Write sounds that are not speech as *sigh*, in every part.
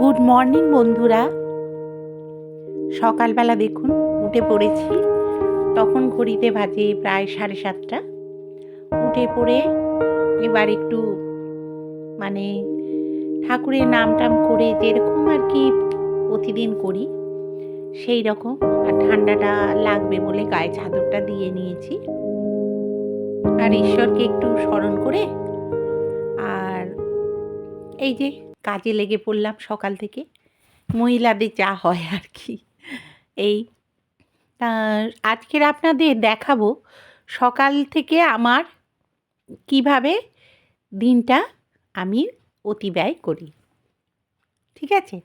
Good morning বন্ধুরা। সকালবেলা দেখুন, উঠে পড়েছি। তখন ঘড়িতে বাজে প্রায় সাড়ে সাতটা। উঠে পড়ে এবার একটু মানে ঠাকুরের নাম টাম করে যেরকম আর কি প্রতিদিন করি, সেই রকম আর ঠান্ডাটা লাগবে বলে গায়ে চাদরটা দিয়ে নিয়েছি। আর ঈশ্বরকে একটু স্মরণ করে, আর এই যে কাজে লেগে পড়লাম সকাল থেকে। মহিলাদের যা হয় আর কি। এই আজকের আপনাদের দেখাবো সকাল থেকে আমার কীভাবে দিনটা আমি অতিব্যয় করি। ঠিক আছে?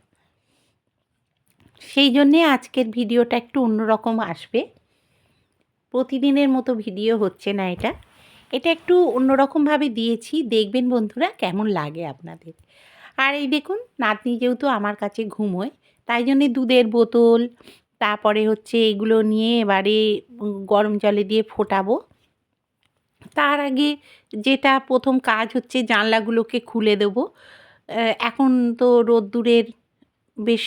সেই জন্যে আজকের ভিডিওটা একটু অন্যরকম আসবে। প্রতিদিনের মতো ভিডিও হচ্ছে না এটা। এটা একটু অন্যরকমভাবে দিয়েছি। দেখবেন বন্ধুরা কেমন লাগে আপনাদের। আর এই দেখুন, নাতনি যেহেতু আমার কাছে ঘুমোয়, তাই জন্যে দুধের বোতল, তারপরে হচ্ছে এগুলো নিয়ে এবারে গরম জলে দিয়ে ফোটাবো। তার আগে যেটা প্রথম কাজ হচ্ছে জানলাগুলোকে খুলে দেবো। এখন তো রোদ্দুরের বেশ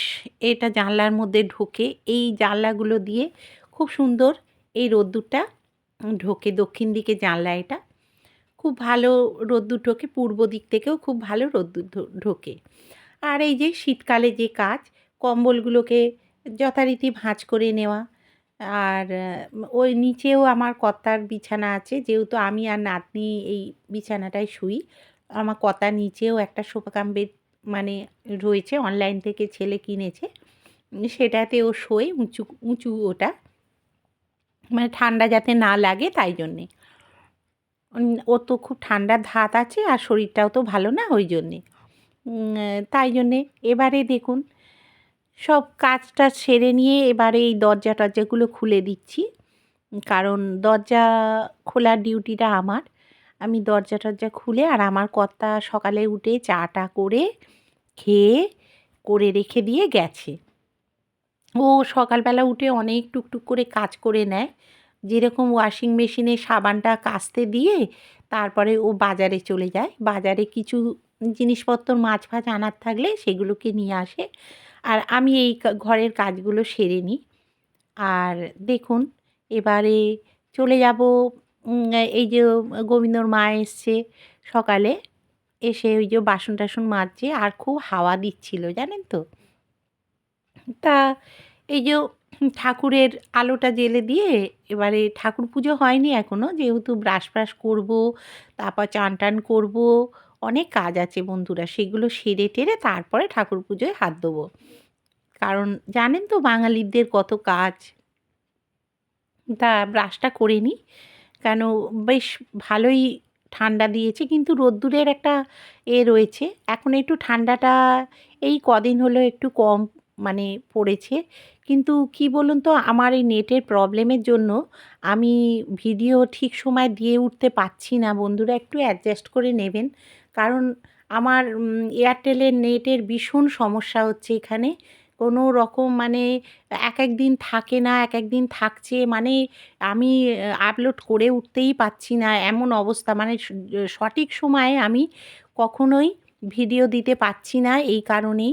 এটা জানলার মধ্যে ঢোকে, এই জানলাগুলো দিয়ে খুব সুন্দর এই রোদ্দুরটা ঢোকে। দক্ষিণ দিকে জানলা এটা। খুব ভালো রোদ্দুর ঢোকে, পূর্ব দিক থেকেও খুব ভালো রোদ্দুর ঢোকে। আর এই যে শীতকালে যে কাজ, কম্বলগুলোকে যথারীতি ভাঁজ করে নেওয়া, আর ওই নিচেও আমার কর্তার বিছানা আছে, যেহেতু আমি আর নাতনি এই বিছানাটায় শুই, আমার কর্তার নিচেও একটা সোফা বেড মানে রয়েছে, অনলাইন থেকে ছেলে কিনেছে, সেটাতে ও শোয়, উঁচু উঁচু ওটা। মানে ঠান্ডা যাতে না লাগে তাই জন্যে। ওর তো খুব ঠান্ডার ধাত আছে আর শরীরটাও তো ভালো না ওই জন্যে। তাই জন্যে এবারে দেখুন, সব কাজটা সেরে নিয়ে এবারে এই দরজা টরজাগুলো খুলে দিচ্ছি। কারণ দরজা খোলার ডিউটিটা আমার। আমি দরজা টরজা খুলে আর আমার কর্তা সকালে উঠে চাটা করে, খেয়ে, করে রেখে দিয়ে গেছে। ও সকালবেলা উঠে অনেক টুকটুক করে কাজ করে নেয়। যেরকম ওয়াশিং মেশিনে সাবানটা কাচতে দিয়ে তারপরে ও বাজারে চলে যায়। বাজারে কিছু জিনিসপত্র, মাছ ফাছ আনার থাকলে সেগুলোকে নিয়ে আসে। আর আমি এই ঘরের কাজগুলো সেরে নিই। আর দেখুন, এবারে চলে যাব এই যে গোবিন্দর মা এসছে সকালে, এসে ওই যে বাসন টাসন মাজছে আর খুব হাওয়া দিচ্ছিল, জানেন তো? তা এই যে ঠাকুরের আলোটা জেলে দিয়ে এবারে ঠাকুর পুজো হয়নি এখনও যেহেতু ব্রাশ ব্রাশ করব, তারপর চান টান করব, অনেক কাজ আছে বন্ধুরা, সেগুলো সেরে টেরে তারপরে ঠাকুর পুজোয় হাত দেবো কারণ জানেন তো বাঙালিদের কত কাজ। তা ব্রাশটা করে নিই কেন বেশ ভালোই ঠান্ডা দিয়েছে, কিন্তু রোদ্দুরের একটা এ রয়েছে। এখন একটু ঠান্ডাটা এই কদিন হলো একটু কম মানে পড়েছে। কিন্তু কি বলুন তো, আমার এই নেটের প্রবলেমের জন্য আমি ভিডিও ঠিক সময় দিয়ে উঠতে পারছি না। বন্ধুরা, একটু অ্যাডজাস্ট করে নেবেন। কারণ আমার এয়ারটেলের নেটের ভীষণ সমস্যা হচ্ছে এখানে। কোনো রকম মানে এক এক দিন থাকে না, এক এক দিন থাকছে। মানে আমি আপলোড করে উঠতেই পারছি না। এমন অবস্থা। মানে সঠিক সময়ে আমি কখনোই ভিডিও দিতে পারছি না এই কারণেই।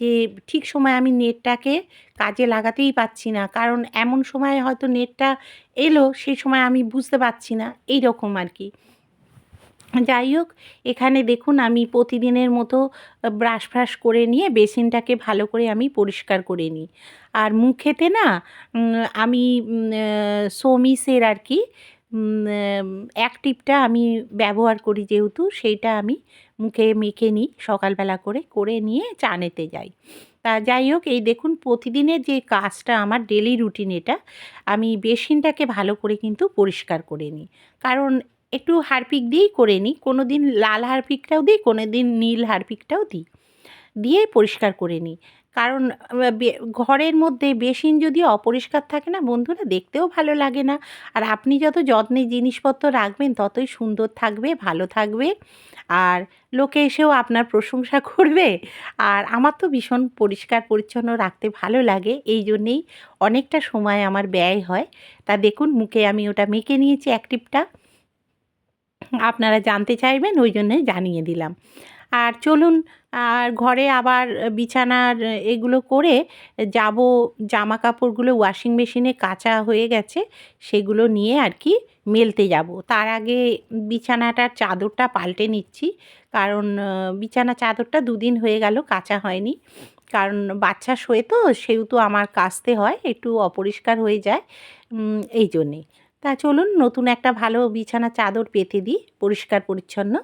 যে ঠিক সময় আমি নেটটাকে কাজে লাগাতেই পারছি না। কারণ এমন সময় হয়তো নেটটা এলো, সেই সময় আমি বুঝতে পারছি না। এই রকম আর কি। যাই হোক, এখানে দেখুন আমি প্রতিদিনের মতো ব্রাশ ফ্রাশ করে নিয়ে বেসিনটাকে ভালো করে আমি পরিষ্কার করে নিই। আর মুখেতে না আমি সোমিসের আর কি অ্যাক্টিভটা আমি ব্যবহার করি যেহেতু, সেইটা আমি মুখে মেখে নিই, সকালবেলা করে করে নিয়ে চানেতে যাই। তা যাই হোক, এই দেখুন প্রতিদিনের যে কাজটা, আমার ডেলি রুটিন এটা, আমি বেসিনটাকে ভালো করে কিন্তু পরিষ্কার করে নিই। কারণ একটু হারপিক দিয়েই করে নিই কোনো দিন লাল হারপিকটাও দিই কোনো দিন নীল হারপিকটাও দিই। দিয়ে পরিষ্কার করে নিই। কারণ ঘরের মধ্যে বেসিন যদি অপরিষ্কার থাকে না, বন্ধুরা, দেখতেও ভালো লাগে না। আর আপনি যত যত্নে জিনিসপত্র রাখবেন, ততই সুন্দর থাকবে, ভালো থাকবে। আর লোকে এসেও আপনার প্রশংসা *laughs* করবে। আর আমার তো ভীষণ পরিষ্কার, পরিচ্ছন্ন রাখতে ভালো লাগে। এই জন্যেই অনেকটা সময় আমার ব্যয় হয়। তা দেখুন, মুখে আমি ওটা মেখে নিয়েছি অ্যাক্টিভটা। আপনারা জানতে চাইবেন, ওই জন্যে জানিয়ে দিলাম। আর চলুন আর ঘরে আবার বিছানার এগুলো করে যাব জামা কাপড়গুলো ওয়াশিং মেশিনে কাচা হয়ে গেছে, সেগুলো নিয়ে আর কি মেলতে যাব। তার আগে বিছানাটার চাদরটা পাল্টে নিচ্ছি, কারণ বিছানা চাদরটা দুদিন হয়ে গেল কাচা হয়নি। কারণ বাচ্চা শোয়ে তো, সেহেতু আমার কাচতে হয়, একটু অপরিষ্কার হয়ে যায় এই জন্যে। তা চলুন, নতুন একটা ভালো বিছানা চাদর পেতে দিই, পরিষ্কার পরিচ্ছন্ন।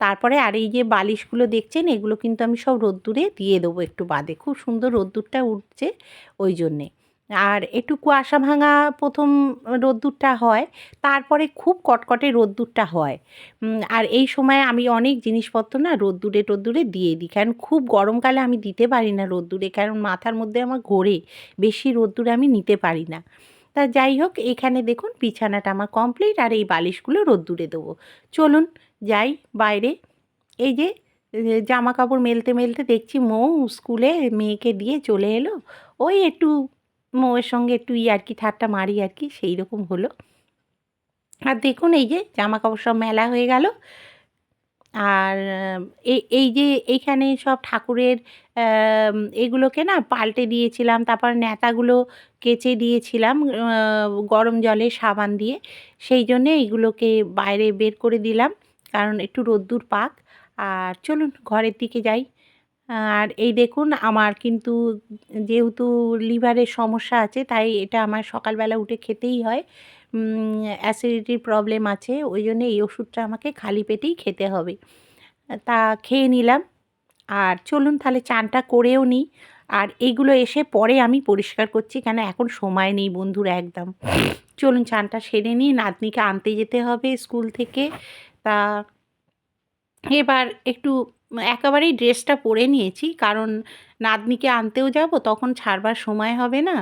তারপরে আর এই যে বালিশগুলো দেখছেন, এগুলো কিন্তু আমি সব রোদ্দুরে দিয়ে দেবো একটু বাদে। খুব সুন্দর রোদ্দুরটা উঠছে ওই জন্যে। আর একটু কুয়াশা ভাঙা প্রথম রোদ্দুরটা হয়, তারপরে খুব কটকটে রোদ্দুরটা হয়। আর এই সময় আমি অনেক জিনিসপত্র না রোদ্দুরে টোদ্দুরে দিয়ে দিই। কারণ খুব গরমকালে আমি দিতে পারি না রোদ্দুরে, কারণ মাথার মধ্যে আমার ঘোরে, বেশি রোদ্দুরে আমি নিতে পারি না। তা যাই হোক, এখানে দেখুন, বিছানাটা আমার কমপ্লিট আর এই বালিশগুলো রোদ্দুরে দেবো। চলুন যাই বাইরে। এই যে জামা কাপড় মেলতে মেলতে দেখছি মৌ স্কুলে মেয়েকে দিয়ে চলে এলো। ওই একটু মৌয়ের সঙ্গে একটু ই আর কি, ঠাট্টা মারি আর কি, সেই রকম হলো। আর দেখুন এই যে জামা কাপড় সব মেলা হয়ে গেল। আর এই যে, এইখানে সব ঠাকুরের এগুলোকে না পাল্টে দিয়েছিলাম, তারপর ন্যাতাগুলো কেচে দিয়েছিলাম গরম জলে সাবান দিয়ে। সেই জন্যে এইগুলোকে বাইরে বের করে দিলাম। কারণ একটু রোদ্দুর পাক। আর চলুন ঘরের দিকে যাই। আর এই দেখুন, আমার কিন্তু যেহেতু লিভারের সমস্যা আছে, তাই এটা আমার সকালবেলা উঠে খেতেই হয়। অ্যাসিডিটির প্রবলেম আছে, ওই জন্য এই ওষুধটা আমাকে খালি পেটেই খেতে হবে। তা খেয়ে নিলাম। আর চলুন তাহলে চানটা করেও নিই। আর এইগুলো এসে পরে আমি পরিষ্কার করছি, কেন এখন সময় নেই বন্ধুরা, একদম। চলুন চানটা সেরে নিই, নাতনিকে আনতে যেতে হবে স্কুল থেকে। তা এবার একটু একেবারেই ড্রেসটা পরে নিয়েছি, কারণ নাতনিকে আনতেও যাব, তখন ছাড়বার সময় হবে না।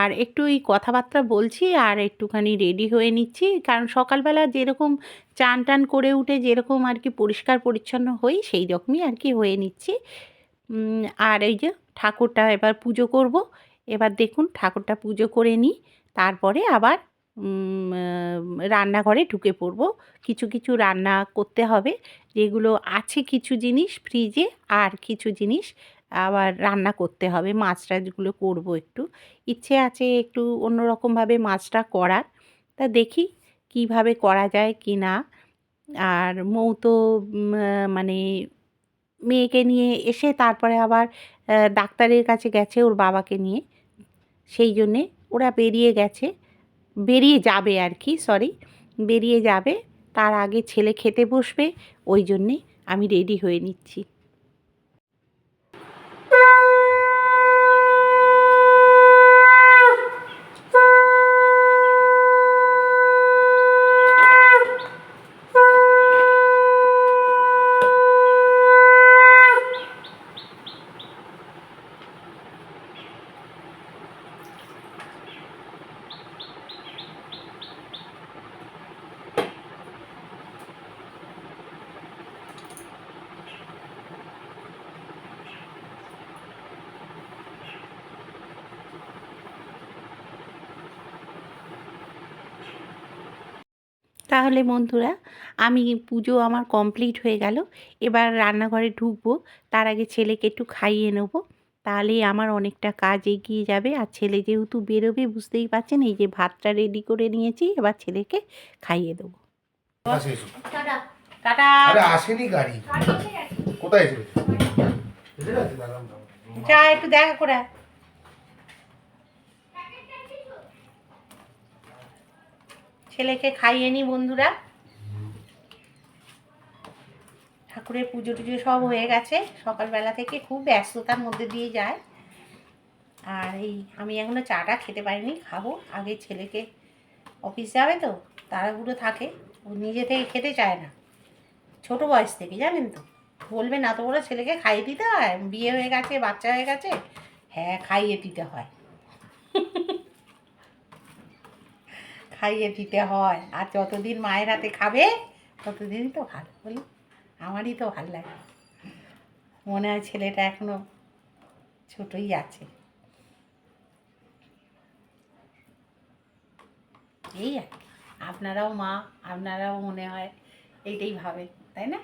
আর একটু এই কথাবার্তা বলছি আর একটুখানি রেডি হয়ে নিচ্ছি, কারণ সকালবেলা যেরকম চান টান করে উঠে যেরকম আর কি পরিষ্কার পরিচ্ছন্ন হই, সেই রকমই আর কি হয়ে নিচ্ছি। আর এই যে ঠাকুরটা এবার পুজো করব, এবার দেখুন ঠাকুরটা পুজো করে নিই, তারপরে আবার রান্নাঘরে ঢুকে পড়ব। কিছু কিছু রান্না করতে হবে। যেগুলো আছে কিছু জিনিস ফ্রিজে আর কিছু জিনিস আবার রান্না করতে হবে। মাছ টাছগুলো করব একটু। ইচ্ছে আছে একটু অন্যরকমভাবে মাছটা করার। তা দেখি কীভাবে করা যায় কি না। আর মৌ তো মানে মেয়েকে নিয়ে এসে তারপরে আবার ডাক্তারের কাছে গেছে ওর বাবাকে নিয়ে। সেই জন্যে ওরা বেরিয়ে গেছে। বেরিয়ে যাবে আর কি সরি বেরিয়ে যাবে। তার আগে ছেলে খেতে বসবে, ওই জন্যে আমি রেডি হয়ে নিচ্ছি। তাহলে বন্ধুরা আমি পুজো আমার কমপ্লিট হয়ে গেল। এবার রান্নাঘরে ঢুকবো তার আগে ছেলেকে একটু খাইয়ে নেব। তাহলে আমার অনেকটা কাজ এগিয়ে যাবে। আর ছেলে যেহেতু বেরোবে বুঝতেই পারছেন এই যে ভাতটা রেডি করে নিয়েছি এবার ছেলেকে খাইয়ে দেবো। টাটা। আসেনি গাড়ি। কোথায় যা একটু দেখা করে ছেলেকে খাইয়ে নি বন্ধুরা। ঠাকুরের পুজো টুজো সব হয়ে গেছে। সকালবেলা থেকে খুব ব্যস্ততার মধ্যে দিয়ে যায়। আর এই আমি এখনও চাটা খেতে পারিনি, খাব। আগে ছেলেকে অফিস যাবে তো, তাড়াহুড়ো থাকে। ও নিজে থেকে খেতে চায় না। ছোট বয়স থেকে, জানেন তো? বলবে, না তো বড় ছেলেকে খাইয়ে দিতে হয়। বিয়ে হয়ে গেছে, বাচ্চা হয়ে গেছে। হ্যাঁ খাইয়ে দিতে হয়। খাইয়ে দিতে হয়। আর যতদিন মায়ের হাতে খাবে, ততদিনই তো ভালো, বলি। আমারই তো ভালো লাগে। মনে হয় ছেলেটা এখনও ছোটই আছে। এই আর। আপনারাও মা, আপনারাও মনে হয় এইটাই ভাবেন, তাই না?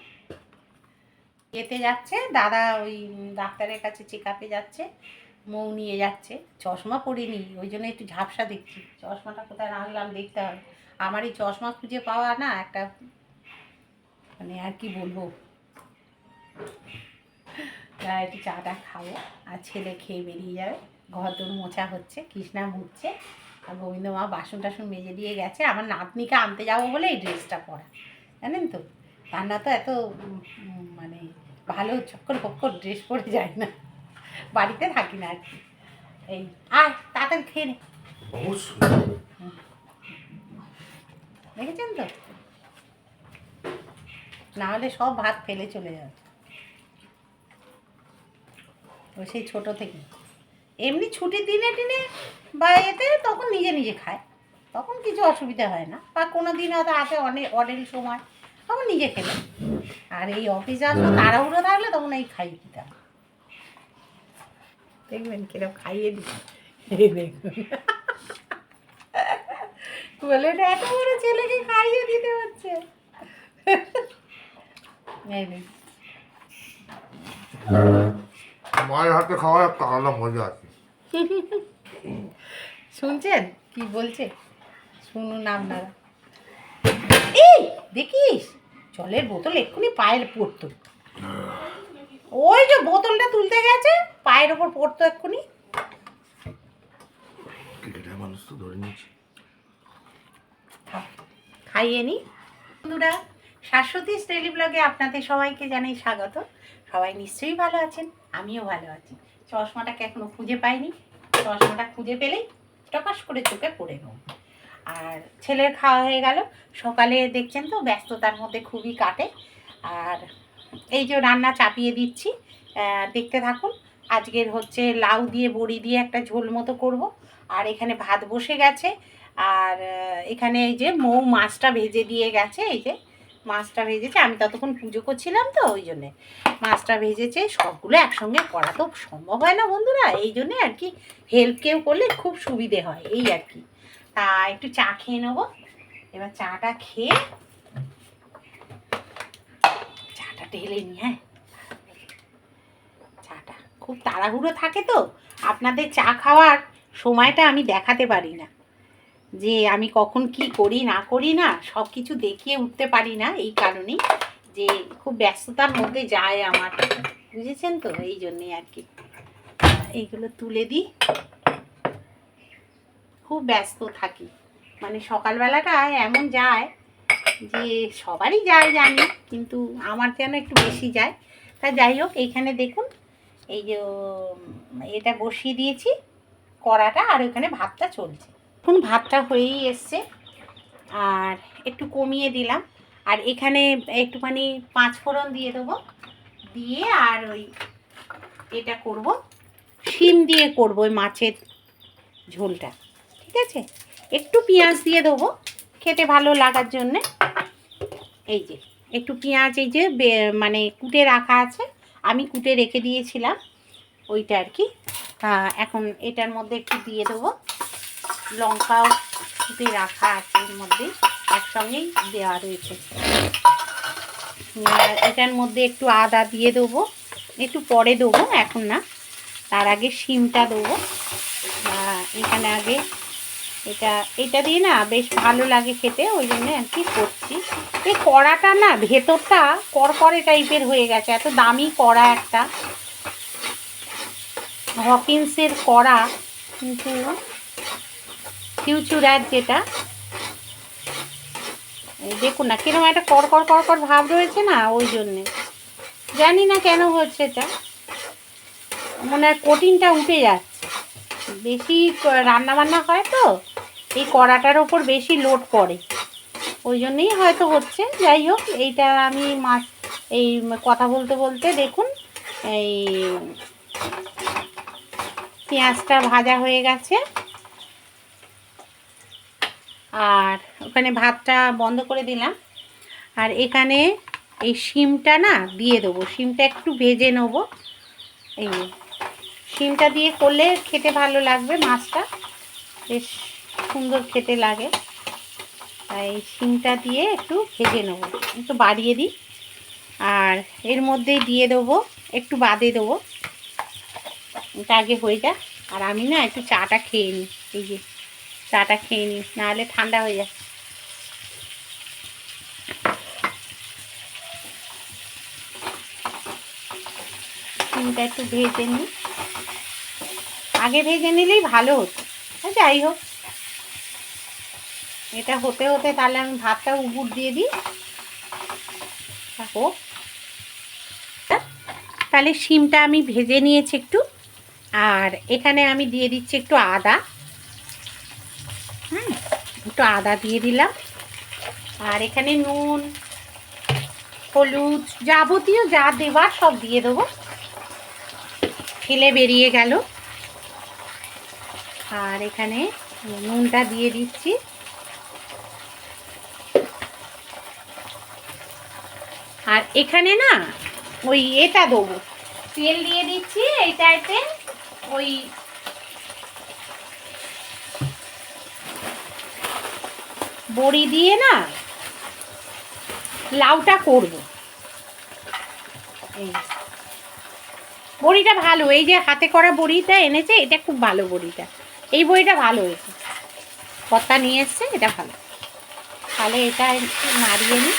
এতে যাচ্ছে, দাদা ওই ডাক্তারের কাছে চেক আপে যাচ্ছে। মৌ নিয়ে যাচ্ছে। চশমা পরিনি, ওই জন্য একটু ঝাপসা দেখছি। চশমাটা কোথায় রাখলাম দেখতে হবে। আমার এই চশমা খুঁজে পাওয়া না একটা মানে আর কি বলব? তা একটু চাটা খাব, আর ছেলে খেয়ে বেরিয়ে যাবে। ঘর দোর মোছা হচ্ছে, কৃষ্ণা মুছছে আর গোবিন্দ মা বাসন টাসন মেজে দিয়ে গেছে। আমার নাতনিকে আনতে যাব বলে এই ড্রেসটা পরা। জানেন তো? রান্না তো এত মানে ভালো চক্কর পক্কর ড্রেস পরে যায় না। বাড়িতে থাকি না আর কি। এই আয় তাড়াতাড়ি খেয়ে নে। দেখেছেন তো? না হলে সব ভাত ফেলে চলে যাবে। ও সেই ছোটো থেকে। এমনি ছুটির দিনে টিনে বা এতে তখন নিজে নিজে খায়। তখন কিছু অসুবিধা হয় না। বা কোনো দিন হয়তো আছে অনেক অডেল সময় তখন নিজে খেলে। আর এই অফিসে আসলে তাড়াহুড়ো থাকলে তখন এই খাই দিতে দেখবেন কিরম খাইয়ে দিই এই দেখুন। এত বড় ছেলেকে খাইয়ে দিতে হচ্ছে। মায়ের হাতে খাওয়ার একটা আলাদা মজা আছে। শুনছেন? কি বলছে? শুনুন আপনারা। এই দেখিস? জলের বোতল এক্ষুনি পায়ের পড়তো ওই যে বোতলটা তুলতে গেছে পায়ের ওপর পড়তো এক্ষুনি। ক্রিকেটের মানুষ তো ধরে নিয়েছি। খাইয়ে নি। বন্ধুরা শাশ্বতী স্টেলি ব্লগে আপনাদের সবাইকে জানাই স্বাগত। সবাই নিশ্চয়ই ভালো আছেন আমিও ভালো আছি। চশমাটাকে এখনও খুঁজে পাইনি। চশমাটা খুঁজে পেলেই টপাস করে চোখে পড়ে নেব। আর ছেলের খাওয়া হয়ে গেল। সকালে দেখছেন তো ব্যস্ততার মধ্যে খুবই কাটে। আর এই যে রান্না চাপিয়ে দিচ্ছি দেখতে থাকুন, আজকের হচ্ছে লাউ দিয়ে বড়ি দিয়ে একটা ঝোল মতো করব। আর এখানে ভাত বসে গেছে, আর এখানে এই যে মৌ মাছটা ভেজে দিয়ে গেছে, এই যে মাছটা ভেজেছে, আমি ততক্ষণ পুজো করছিলাম তো, ওই জন্যে মাছটা ভেজেছে, সবগুলো একসঙ্গে করা তো সম্ভব হয় না বন্ধুরা, এই জন্যে আর কি হেল্প কেউ করলে খুব সুবিধে হয়, এই আর কি। তা একটু চা খেয়ে নেব, এবার চাটা খেয়ে চাটা ঢেলে নি হ্যাঁ? চাটা। খুব তাড়াহুড়ো থাকে তো। আপনাদের চা খাওয়ার সময়টা আমি দেখাতে পারি না। যে আমি কখন কি করি, না করি না, সব কিছু দেখিয়ে উঠতে পারি না এই কারণেই যে খুব ব্যস্ততার মধ্যে যায় আমার। বুঝেছেন তো? এই জন্যেই আর কি। এইগুলো তুলে দিই। খুব ব্যস্ত থাকি। মানে সকালবেলাটা এমন যায় যে সবারই যায় জানি, কিন্তু আমার যেন একটু বেশি যায়? তা যাই হোক, এইখানে দেখুন, এই যে এটা বসিয়ে দিয়েছি, কড়াটা, আর ওইখানে ভাতটা চলছে। এখন ভাতটা হয়েই এসছে, আর একটু কমিয়ে দিলাম। আর এখানে একটুখানি পাঁচ ফোড়ন দিয়ে দেবো। দিয়ে আর ওই এটা করব, শিম দিয়ে করব ওই মাছের ঝোলটা, ঠিক আছে? একটু পেঁয়াজ দিয়ে দেবো। খেতে ভালো লাগার জন্যে। এই যে, একটু পেঁয়াজ এই যে মানে কুটে রাখা আছে, আমি কুটে রেখে দিয়েছিলাম, ওইটা আর কি। এখন এটার মধ্যে একটু দিয়ে দেবো। লঙ্কাও কুটে রাখা আছে এর মধ্যে, একসঙ্গেই দেওয়া রয়েছে। এটার মধ্যে একটু আদা দিয়ে দেবো, একটু পরে দেবো, এখন না, তার আগে শিমটা দেবো। এখানে আগে এটা এটা দিয়ে না বেশ ভালো লাগে খেতে, ওই জন্য আর কি করছি। এই কড়াটা না ভেতরটা করকরে টাইপের হয়ে গেছে, এত দামি কড়া একটা। হকিন্সের কড়া কিন্তু ফিউচুরার যেটা। দেখুন না কীরকম একটা কড়কড় কড়কড় ভাব রয়েছে না, ওই জন্যে। জানি না কেন হচ্ছে এটা। মনে হয় কোটিনটা উঠে যাচ্ছে। বেশি রান্না বান্না হয় তো। এই কড়াটার ওপর বেশি লোড পড়ে ওই জন্যই হয়তো হচ্ছে। যাই হোক, এইটা আমি মাছ, এই কথা বলতে বলতে দেখুন, এই পেঁয়াজটা ভাজা হয়ে গেছে। আর ওখানে ভাতটা বন্ধ করে দিলাম। আর এখানে এই শিমটা না দিয়ে দেবো। শিমটা একটু ভেজে নেব। এই। শিমটা দিয়ে করলে খেতে ভালো লাগবে মাছটা। বেশ সুন্দর খেতে লাগে। তাই শিমটা দিয়ে একটু ভেজে নেব। একটু বাড়িয়ে দিই। আর এর মধ্যে দিয়ে দেবো, একটু বাদে দেবো। এটা আগে হয়ে যাক। আর আমি না একটু চাটা খেয়ে নিই। এই যে চাটা খেয়ে নিই, নাহলে ঠান্ডা হয়ে যায় ডিমটা একটু ভেজে নিই। আগে ভেজে নিলেই ভালো হতো। আর যাই হোক। এটা হতে হতে তাহলে আমি ভাতটা উপর দিয়ে দিই। হোক তাহলে শিমটা আমি ভেজে নিয়েছি একটু। আর এখানে আমি দিয়ে দিচ্ছি একটু আদা। হুম, একটু আদা দিয়ে দিলাম। আর এখানে নুন, হলুদ যাবতীয় যা দেওয়ার সব দিয়ে দেবো। ফেলে বেরিয়ে গেল। আর এখানে নুনটা দিয়ে দিচ্ছি। আর এখানে না ওই এটা দেবো। তেল দিয়ে দিচ্ছি এইটাতে ওই বড়ি দিয়ে না লাউটা করব। বড়িটা ভালো, এই যে হাতে করা বড়িটা এনেছে, এটা খুব ভালো বড়িটা। এই বড়িটা ভালো হয়েছে। কর্তা নিয়ে এসছে, এটা ভালো। তাহলে এটা নাড়িয়ে নিই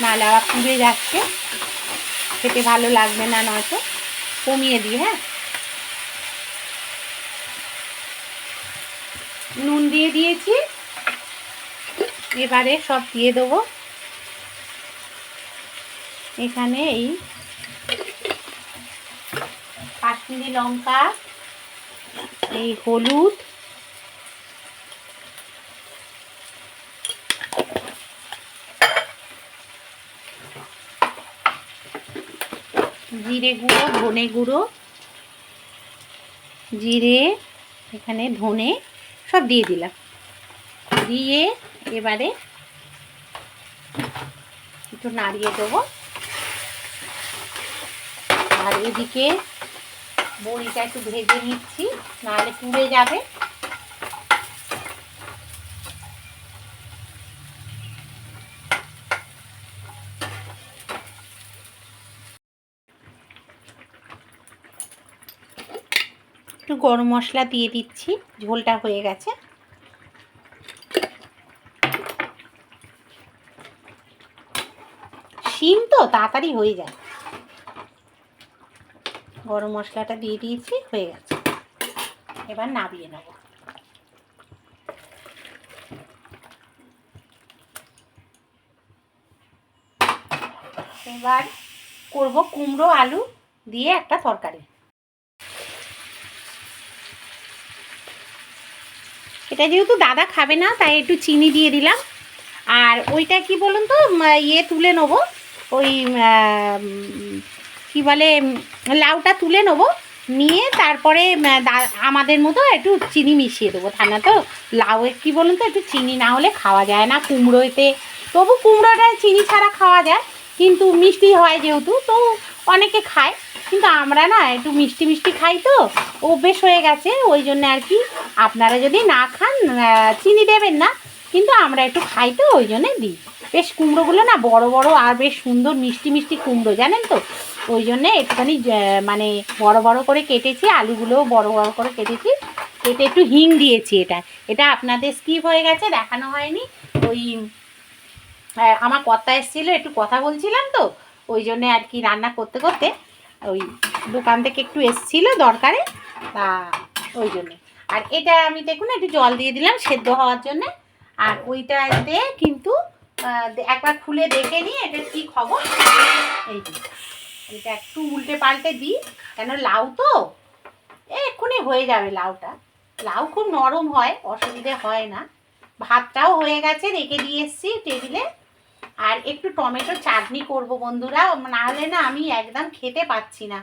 নাহলে আবার পুড়ে যাচ্ছে। খেতে ভালো লাগবে না, নয়তো কমিয়ে দিই হ্যাঁ? নুন দিয়ে দিয়েছি। এবারে সব দিয়ে দেবো। এখানে এই কাশ্মীরি লঙ্কা, এই হলুদ জিরে গুঁড়ো, ধনে গুঁড়ো, জিরে, এখানে ধনে, সব দিয়ে দিলাম। দিয়ে এবারে একটু নাড়িয়ে দেবো। আর এদিকে বড়িটা একটু ভেজে নিচ্ছি, নাহলে পুড়ে যাবে একটু গরম মশলা দিয়ে দিচ্ছি, ঝোলটা হয়ে গেছে। শিম তো তাড়াতাড়ি হয়ে যায়। গরম মশলাটা দিয়ে দিয়েছি, হয়ে গেছে। এবার নাবিয়ে নেব। এবার করব কুমড়ো আলু দিয়ে একটা তরকারি। এটা যেহেতু দাদা খাবে না, তাই একটু চিনি দিয়ে দিলাম। আর ওইটা কি বলুন তো ইয়ে তুলে নেব, ওই কি বলে লাউটা তুলে নেব, নিয়ে তারপরে আমাদের মতো একটু চিনি মিশিয়ে দেবো তা না তো। লাউয়ের কি বলুন তো, একটু চিনি না হলে খাওয়া যায় না কুমড়োতে। তবু কুমড়োটা চিনি ছাড়া খাওয়া যায়, কিন্তু মিষ্টি হয় যেহেতু, তো অনেকে খায়। কিন্তু আমরা না একটু মিষ্টি মিষ্টি খাই তো, অভ্যেস হয়ে গেছে, ওই জন্য আর কি আপনারা যদি না খান চিনি দেবেন না, কিন্তু আমরা একটু খাই তো, ওই জন্যে দিই। বেশ কুমড়োগুলো না বড় বড় আর বেশ সুন্দর মিষ্টি মিষ্টি কুমড়ো, জানেন তো? ওই জন্যে একটুখানি মানে বড় বড় করে কেটেছি, আলুগুলোও বড় বড় করে কেটেছি, কেটে একটু হিং দিয়েছি এটা। এটা আপনাদের স্কিপ হয়ে গেছে, দেখানো হয়নি। ওই আমার কর্তা এসেছিল, একটু কথা বলছিলাম তো, ওই জন্যে আর কি রান্না করতে করতে ওই দোকান থেকে একটু এসেছিল দরকারে, তা ওই জন্যে। আর এটা আমি দেখুন একটু জল দিয়ে দিলাম সেদ্ধ হওয়ার জন্যে। আর ওইটাতে কিন্তু একবার খুলে দেখে নিই এটা কি খবর? এই এটা একটু উল্টে পাল্টে দিই। কেন, লাউ তো? এক্ষুনি হয়ে যাবে লাউটা। লাউ খুব নরম হয়, অসুবিধে হয় না। ভাতটাও হয়ে গেছে, রেখে দিয়ে এসছি টেবিলে। আর একটু টমেটো চাটনি করব বন্ধুরা না হলে না আমি একদম খেতে পাচ্ছি না।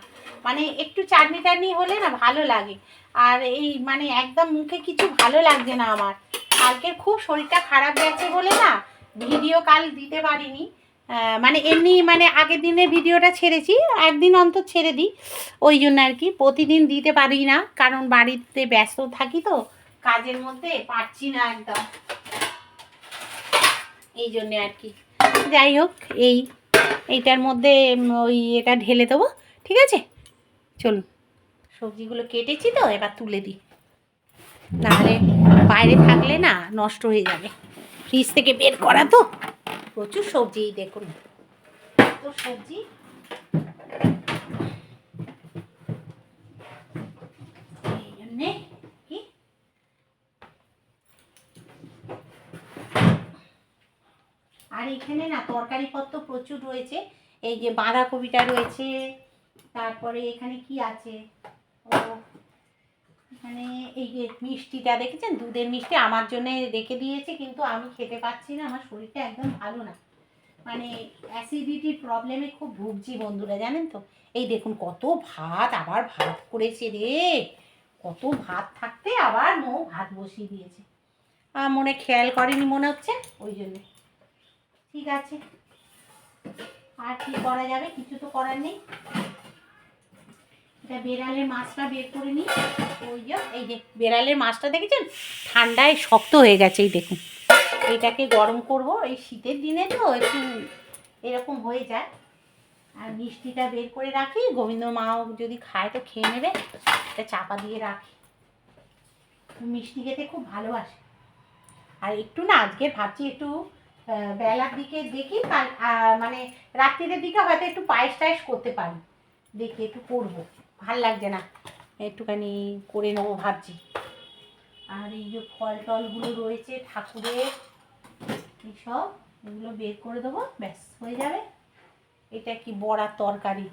মানে একটু চাটনি টাটনি হলে না ভালো লাগে। আর এই মানে একদম মুখে কিছু ভালো লাগছে না আমার। কালকে খুব শরীরটা খারাপ গেছে বলে না ভিডিও কাল দিতে পারিনি। মানে এমনি মানে আগের দিনের ভিডিওটা ছেড়েছি, একদিন অন্তর ছেড়ে দিই। ওই জন্য আর কি, প্রতিদিন দিতে পারি না, কারণ বাড়িতে ব্যস্ত থাকি তো, কাজের মধ্যে পারছি না একদম। এই জন্যে আর কি। যাই হোক, এই, এইটার মধ্যে ওই এটা ঢেলে দেবো, ঠিক আছে? চলুন। সবজিগুলো কেটেছি তো, এবার তুলে দিই। নাহলে বাইরে থাকলে না, নষ্ট হয়ে যাবে। ফ্রিজ থেকে বের করা তো। প্রচুর সবজি দেখুন। তো সবজি? এই জন্যে কি আর এখানে না তরকারিপত্র প্রচুর রয়েছে। এই যে বাঁধাকপিটা রয়েছে, তারপরে এখানে কি আছে? ও, এখানে এই যে মিষ্টিটা দেখেছেন? দুধের মিষ্টি আমার জন্য রেখে দিয়েছে, কিন্তু আমি খেতে পাচ্ছি না, আমার শরীরটা একদম ভালো না। মানে অ্যাসিডিটির প্রবলেমে খুব ভুগছি বন্ধুরা, জানেন তো? এই দেখুন কত ভাত আবার ভাত করেছে রে। কত ভাত থাকতে আবার মৌ ভাত বসিয়ে দিয়েছে। মনে খেয়াল করেনি মনে হচ্ছে? ওই জন্যে। ঠিক আছে। আর কি করা যাবে? কিছু তো করার নেই। এটা বেড়ালের মাছটা বের করে নিই। ওই যে, এই যে, বেড়ালের মাছটা দেখেছেন? ঠান্ডায় শক্ত হয়ে গেছে, এই দেখুন। এটাকে গরম করব। এই শীতের দিনে তো একটু এরকম হয়ে যায়। আর মিষ্টিটা বের করে রাখি। গোবিন্দ মাও যদি খায় তো খেয়ে নেবে। এটা চাপা দিয়ে রাখি। মিষ্টি খেতে খুব ভালোবাসে। আর একটু না, আজকে ভাবছি একটু বেলার দিকে দেখি মানে রাত্রিরের দিকে হয়তো একটু পায়েস টায়েস করতে পারি। দেখি একটু করব। ভালো লাগছে না। একটুখানি করে নেব ভাবছি। আর এই যে ফল টলগুলো রয়েছে ঠাকুরের এইসব এগুলো বের করে দেবো, ব্যাস, হয়ে যাবে। এটা কি বড়ার তরকারি?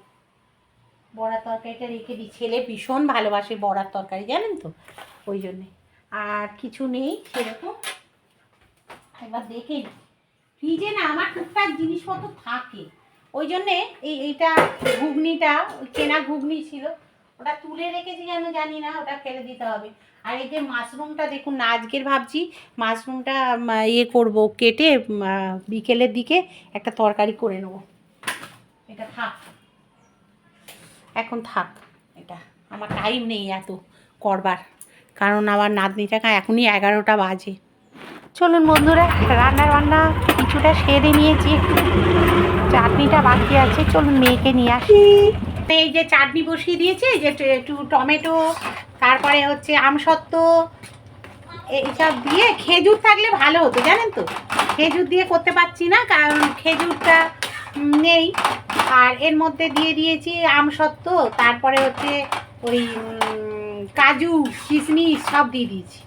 বড়ার তরকারিটা রেখে দিই। ছেলে ভীষণ ভালোবাসে বড়ার তরকারি, জানেন তো? ওই জন্যে। আর কিছু নেই, সেরকম। একবার দেখে নিই ফ্রিজে না, আমার টুকটাক জিনিসপত্র থাকে। ওই জন্যে এই, এইটা ঘুগনিটা কেনা ঘুগনি ছিল, ওটা তুলে রেখেছি কেন জানি না, ওটা ফেলে দিতে হবে। আর এই যে মাশরুমটা দেখুন, না, আজকের ভাবছি মাশরুমটা ইয়ে করব, কেটে বিকেলের দিকে একটা তরকারি করে নেব। এটা থাক। এখন থাক। এটা, আমার টাইম নেই এত করবার। কারণ আবার নাতনিটাকে এখনই এগারোটা বাজে। চলুন বন্ধুরা, রান্না বান্না কিছুটা সেরে নিয়েছি। চাটনিটা বাকি আছে, চলুন মেয়েকে নিয়ে আসি। এই যে চাটনি বসিয়ে দিয়েছে যে একটু টমেটো, তারপরে হচ্ছে আমসত্ত্ব এইসব দিয়ে খেজুর থাকলে ভালো হতো, জানেন তো? খেজুর দিয়ে করতে পারছি না, কারণ খেজুরটা নেই। আর এর মধ্যে দিয়ে দিয়েছি আমসত্ত্ব তারপরে হচ্ছে ওই কাজু, কিশমিশ, সব দিয়ে দিয়েছি।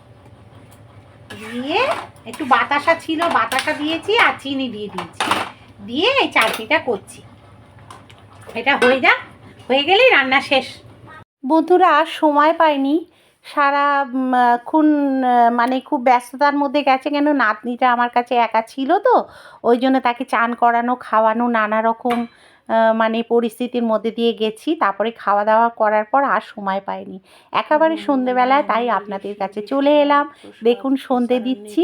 দিয়ে একটু বাতাসা ছিল বাতাসা দিয়েছি আর চিনি দিয়ে দিয়েছি। দিয়ে এই চাটনিটা করছি। এটা হয়ে যাক হয়ে গেলেই রান্না শেষ। বন্ধুরা সময় পাইনি। সারা উম, ক্ষণ আহ, মানে খুব ব্যস্ততার মধ্যে গেছে কেন? নাতনিটা আমার কাছে একা ছিল তো ওই জন্য তাকে চান করানো খাওয়ানো নানা রকম মানে পরিস্থিতির মধ্যে দিয়ে গেছি। তারপরে খাওয়া দাওয়া করার পর আর সময় পাইনি। একেবারে সন্ধেবেলায় তাই আপনাদের কাছে চলে এলাম। দেখুন সন্ধে দিচ্ছি।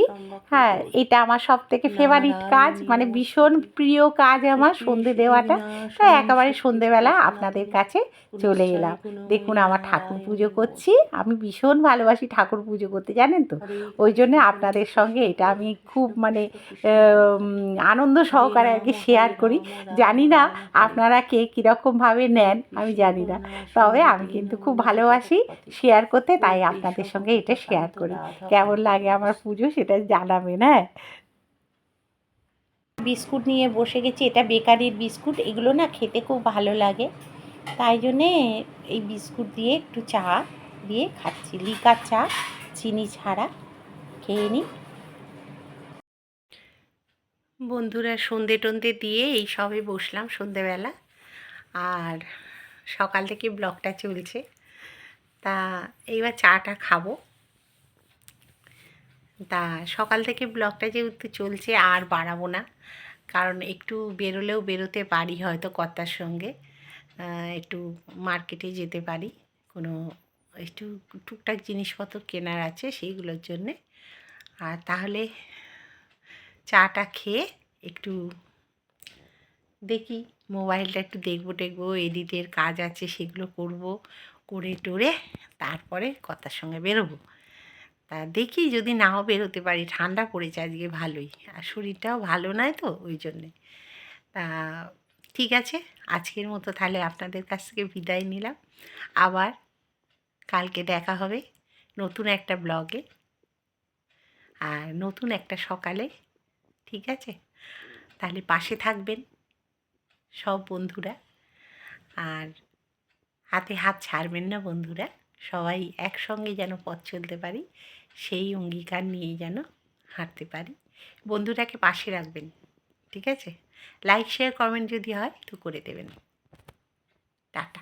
হ্যাঁ এটা আমার সব থেকে ফেভারিট কাজ মানে ভীষণ প্রিয় কাজ আমার সন্ধে দেওয়াটা। তাই একেবারে সন্ধেবেলা আপনাদের কাছে চলে এলাম। দেখুন আমার ঠাকুর পুজো করছি। আমি ভীষণ ভালোবাসি ঠাকুর পুজো করতে জানেন তো? ওই জন্য আপনাদের সঙ্গে এটা আমি খুব মানে আনন্দ সহকারে আর কি শেয়ার করি। জানি না আপনারা কে কীরকমভাবে নেন, আমি জানি না। তবে আমি কিন্তু খুব ভালোবাসি শেয়ার করতে, তাই আপনাদের সঙ্গে এটা শেয়ার করি। কেমন লাগে আমার পুজো সেটা জানাবেন হ্যাঁ? বিস্কুট নিয়ে বসে গেছি, এটা বেকারির বিস্কুট, এগুলো না খেতে খুব ভালো লাগে। তাই জন্যে এই বিস্কুট দিয়ে একটু চা দিয়ে খাচ্ছি। লিকার চা, চিনি ছাড়া খেয়ে নিই। বন্ধুরা সন্ধে টন্ধে দিয়ে এই সবে বসলাম সন্ধেবেলা। আর সকাল থেকে ব্লগটা চলছে। তা এইবার চাটা খাব। তা সকাল থেকে ব্লগটা যেহেতু চলছে, আর বাড়াবো না। কারণ একটু বেরোলেও বেরোতে পারি হয়তো কর্তার সঙ্গে। একটু মার্কেটে যেতে পারি। কোনো একটু টুকটাক জিনিসপত্র কেনার আছে সেইগুলোর জন্যে। আর তাহলে চাটা খেয়ে একটু দেখি মোবাইলটা একটু দেখব টেকবো, এডিটের কাজ আছে সেগুলো করব, করে টোরে তারপরে কর্তার সঙ্গে বেরোবো। তা দেখি যদি নাও বেরোতে পারি, ঠান্ডা পড়েছে আজকে ভালোই, আর শরীরটাও ভালো নয় তো ওই জন্যে। তা ঠিক আছে, আজকের মতো তাহলে আপনাদের কাছ থেকে বিদায় নিলাম। আবার কালকে দেখা হবে নতুন একটা ব্লগে। আর নতুন একটা সকালে ঠিক আছে? তাহলে পাশে থাকবেন সব বন্ধুরা। আর হাতে হাত ছাড়বেন না বন্ধুরা, সবাই একসঙ্গে যেন পথ চলতে পারি, সেই অঙ্গীকার নিয়েই যেন হাঁটতে পারি। বন্ধুটাকে পাশে রাখবেন, ঠিক আছে? লাইক শেয়ার কমেন্ট যদি হয় তো করে দেবেন। টাটা।